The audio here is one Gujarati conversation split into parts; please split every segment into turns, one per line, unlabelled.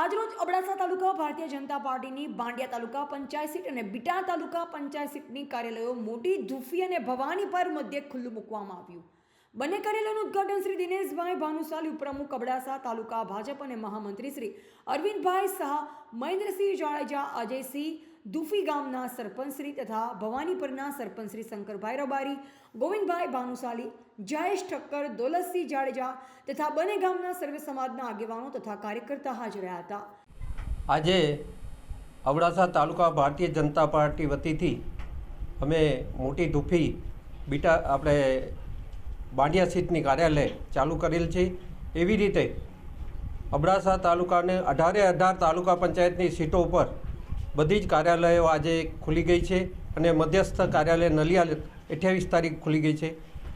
આજરોજ અબડાસા તાલુકા ભારતીય જનતા પાર્ટીની બાંડિયા તાલુકા પંચાયત સીટ અને બીટા તાલુકા પંચાયત સીટની કાર્યાલયો મોટી ધુફી અને ભવાની પર મધ્યે ખુલ્લું મૂકવામાં આવ્યું. બંને કાર્યાલયનું ઉદ્ઘાટન શ્રી દિનેશભાઈ ભાનુશાલી, ઉપપ્રમુખ અબડાસા તાલુકા ભાજપ અને મહામંત્રી શ્રી અરવિંદભાઈ શાહ, મહેન્દ્રસિંહ જાડેજા, અજયસિંહ દુફી ગામના સરપંચશ્રી તથા ભવાનીપરના સરપંચશ્રી શંકરભાઈ રબારી, ગોવિંદભાઈ ભાનુશાલી, જયેશ ઠક્કર, દોલતસિંહ જાડેજા તથા બંને ગામના સર્વે સમાજના આગેવાનો તથા કાર્યકર્તા હાજર રહ્યા હતા.
આજે અબડાસા તાલુકા ભારતીય જનતા પાર્ટી વતીથી અમે મોટી દુફી બીટા આપણે બાંડિયા સીટની કાર્યાલય ચાલુ કરેલ છે. એવી રીતે અબડાસા તાલુકાને અઢારે અઢાર તાલુકા પંચાયતની સીટો ઉપર બધી જ કાર્યાલયો આજે ખુલી ગઈ છે અને મધ્યસ્થ કાર્યાલય નલિયા અઠ્યાવીસ તારીખ ખુલી ગઈ છે.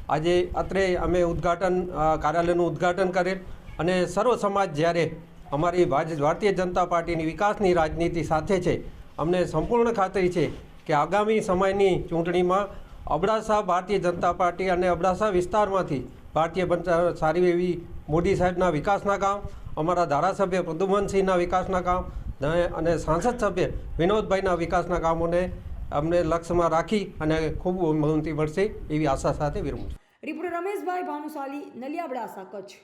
આજે અત્રે અમે ઉદ્ઘાટન કાર્યાલયનું ઉદ્ઘાટન કરેલ અને સર્વ સમાજ જ્યારે અમારી ભારતીય જનતા પાર્ટીની વિકાસની રાજનીતિ સાથે છે, અમને સંપૂર્ણ ખાતરી છે કે આગામી સમયની ચૂંટણીમાં અબડાસા ભારતીય જનતા પાર્ટી અને અબડાસા વિસ્તારમાંથી ભારતીય સારી એવી મોદી સાહેબના વિકાસના કામ, અમારા ધારાસભ્ય પ્રદુમનસિંહના વિકાસના કામ અને સાંસદ સભ્ય વિનોદભાઈના વિકાસના કામોને અમને લક્ષ્યમાં રાખી અને ખૂબ બહુમતી મળશે એવી આશા સાથે વિરમું છું.
રિપોર્ટર રમેશભાઈ ભાનુશાલી નલિયાબડાસા કચ્છ